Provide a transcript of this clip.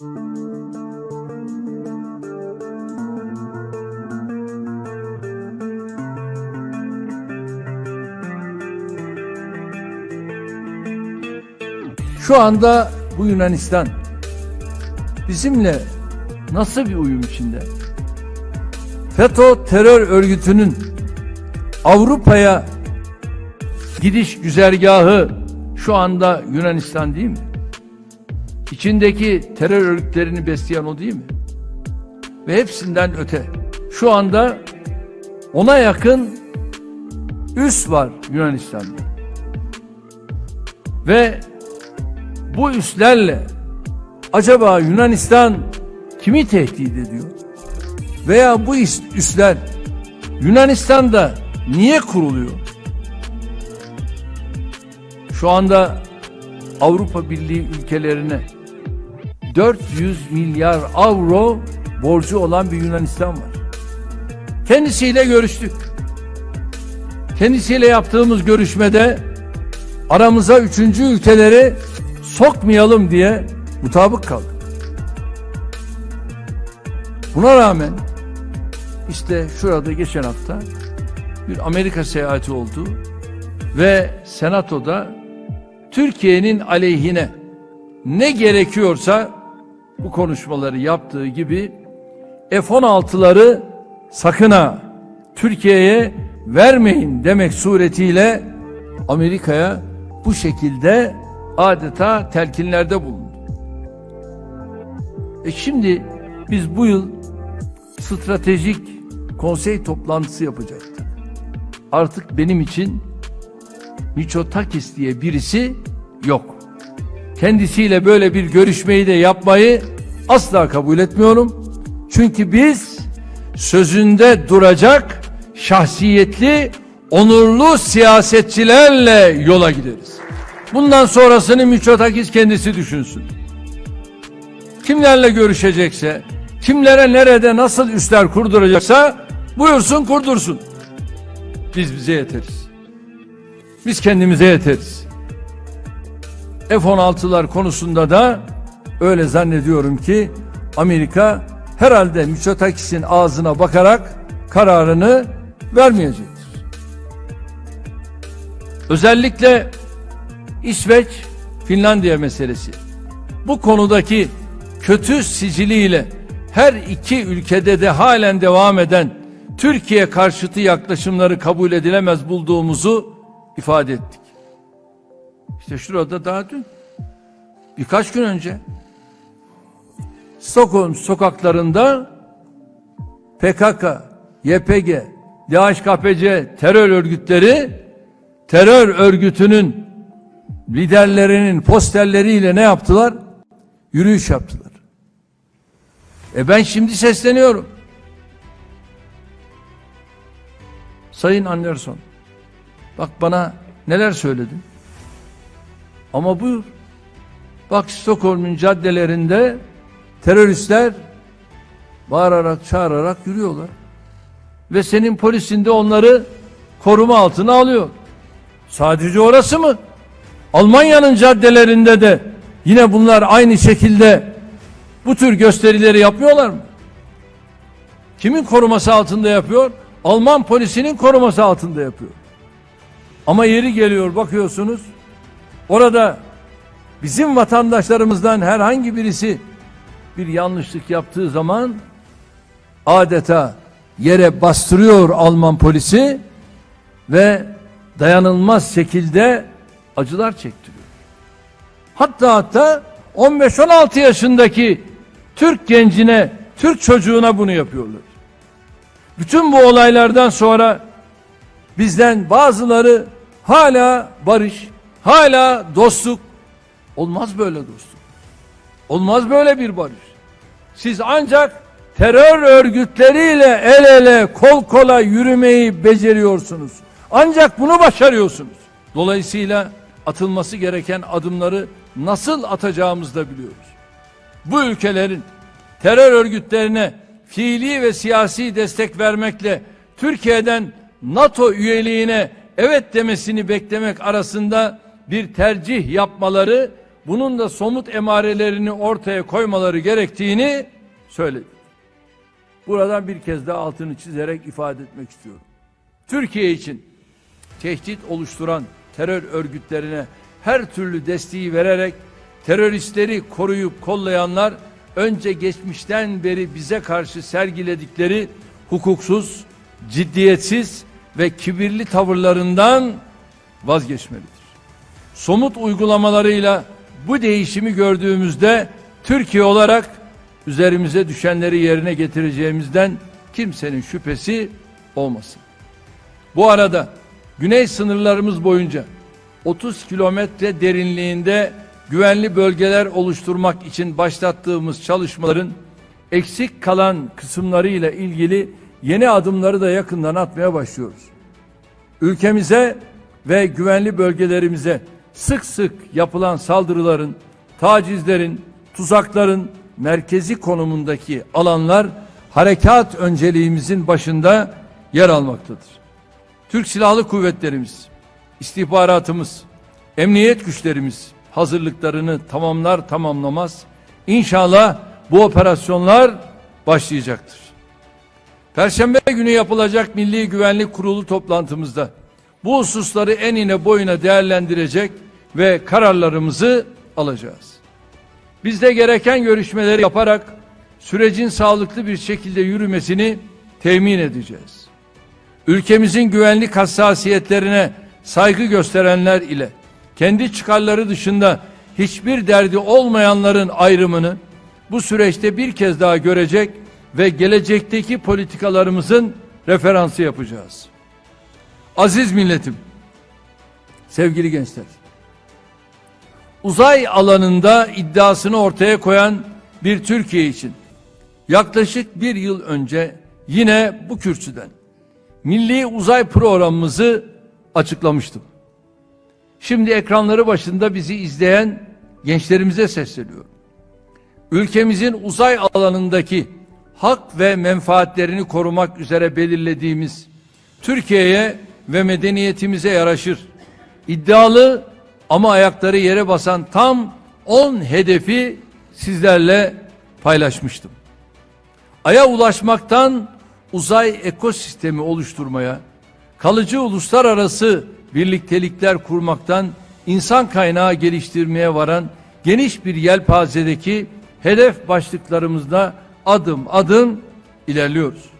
Şu anda bu Yunanistan bizimle nasıl bir uyum içinde? FETÖ terör örgütünün Avrupa'ya gidiş güzergahı şu anda Yunanistan değil mi? İçindeki terör örgütlerini besleyen o değil mi? Ve hepsinden öte. Şu anda ona yakın üs var Yunanistan'da. Ve bu üslerle acaba Yunanistan kimi tehdit ediyor? Veya bu üs- üsler Yunanistan'da niye kuruluyor? Şu anda Avrupa Birliği ülkelerine 400 milyar avro borcu olan bir Yunanistan var. Kendisiyle görüştük. Kendisiyle yaptığımız görüşmede aramıza üçüncü ülkeleri sokmayalım diye mutabık kaldık. Buna rağmen işte şurada geçen hafta bir Amerika seyahati oldu ve senatoda Türkiye'nin aleyhine ne gerekiyorsa bu konuşmaları yaptığı gibi F-16'ları sakın ha Türkiye'ye vermeyin demek suretiyle Amerika'ya bu şekilde adeta telkinlerde bulundu. E şimdi biz bu yıl stratejik konsey toplantısı yapacaktık. Artık benim için Miçotakis diye birisi yok. Kendisiyle böyle bir görüşmeyi de yapmayı asla kabul etmiyorum. Çünkü biz sözünde duracak şahsiyetli, onurlu siyasetçilerle yola gideriz. Bundan sonrasını Miçotakis kendisi düşünsün. Kimlerle görüşecekse, kimlere nerede nasıl üstler kurduracaksa buyursun kurdursun. Biz bize yeteriz. Biz kendimize yeteriz. F-16'lar konusunda da öyle zannediyorum ki Amerika herhalde Mitsotakis'in ağzına bakarak kararını vermeyecektir. Özellikle İsveç, Finlandiya meselesi. Bu konudaki kötü siciliyle her iki ülkede de halen devam eden Türkiye karşıtı yaklaşımları kabul edilemez bulduğumuzu ifade ettik. İşte şurada daha dün birkaç gün önce Stockholm sokaklarında PKK, YPG, DHKPC terör örgütleri terör örgütünün liderlerinin posterleriyle ne yaptılar? Yürüyüş yaptılar. E ben şimdi sesleniyorum. Sayın Anderson, bak bana neler söyledin. Ama buyur. Bak Stockholm'un caddelerinde teröristler bağırarak çağırarak yürüyorlar. Ve senin polisinde onları koruma altına alıyor. Sadece orası mı? Almanya'nın caddelerinde de yine bunlar aynı şekilde bu tür gösterileri yapmıyorlar mı? Kimin koruması altında yapıyor? Alman polisinin koruması altında yapıyor. Ama yeri geliyor bakıyorsunuz orada bizim vatandaşlarımızdan herhangi birisi bir yanlışlık yaptığı zaman adeta yere bastırıyor Alman polisi ve dayanılmaz şekilde acılar çektiriyor. Hatta hatta 15-16 yaşındaki Türk gencine, Türk çocuğuna bunu yapıyorlar. Bütün bu olaylardan sonra bizden bazıları hala barış, hala dostluk. Olmaz böyle dostluk. Olmaz böyle bir barış. Siz ancak terör örgütleriyle el ele kol kola yürümeyi beceriyorsunuz. Ancak bunu başarıyorsunuz. Dolayısıyla atılması gereken adımları nasıl atacağımızı da biliyoruz. Bu ülkelerin terör örgütlerine fiili ve siyasi destek vermekle Türkiye'den NATO üyeliğine evet demesini beklemek arasında bir tercih yapmaları bunun da somut emarelerini ortaya koymaları gerektiğini söyledi. Buradan bir kez daha altını çizerek ifade etmek istiyorum. Türkiye için tehdit oluşturan terör örgütlerine her türlü desteği vererek teröristleri koruyup kollayanlar önce geçmişten beri bize karşı sergiledikleri hukuksuz, ciddiyetsiz ve kibirli tavırlarından vazgeçmelidir. Somut uygulamalarıyla bu değişimi gördüğümüzde Türkiye olarak üzerimize düşenleri yerine getireceğimizden kimsenin şüphesi olmasın. Bu arada güney sınırlarımız boyunca 30 kilometre derinliğinde güvenli bölgeler oluşturmak için başlattığımız çalışmaların eksik kalan kısımlarıyla ilgili yeni adımları da yakından atmaya başlıyoruz. Ülkemize ve güvenli bölgelerimize sık sık yapılan saldırıların, tacizlerin, tuzakların merkezi konumundaki alanlar harekat önceliğimizin başında yer almaktadır. Türk Silahlı Kuvvetlerimiz, istihbaratımız, emniyet güçlerimiz hazırlıklarını tamamlar tamamlamaz İnşallah bu operasyonlar başlayacaktır. Perşembe günü yapılacak Milli Güvenlik Kurulu toplantımızda bu hususları enine boyuna değerlendirecek ve kararlarımızı alacağız. Biz de gereken görüşmeleri yaparak sürecin sağlıklı bir şekilde yürümesini temin edeceğiz. Ülkemizin güvenlik hassasiyetlerine saygı gösterenler ile kendi çıkarları dışında hiçbir derdi olmayanların ayrımını bu süreçte bir kez daha görecek ve gelecekteki politikalarımızın referansı yapacağız. Aziz milletim, sevgili gençler, uzay alanında iddiasını ortaya koyan bir Türkiye için yaklaşık bir yıl önce yine bu kürsüden milli uzay programımızı açıklamıştım. Şimdi ekranları başında bizi izleyen gençlerimize sesleniyorum. Ülkemizin uzay alanındaki hak ve menfaatlerini korumak üzere belirlediğimiz Türkiye'ye ve medeniyetimize yaraşır. İddialı ama ayakları yere basan tam 10 hedefi sizlerle paylaşmıştım. Ay'a ulaşmaktan uzay ekosistemi oluşturmaya, kalıcı uluslararası birliktelikler kurmaktan insan kaynağı geliştirmeye varan geniş bir yelpazedeki hedef başlıklarımızda adım adım ilerliyoruz.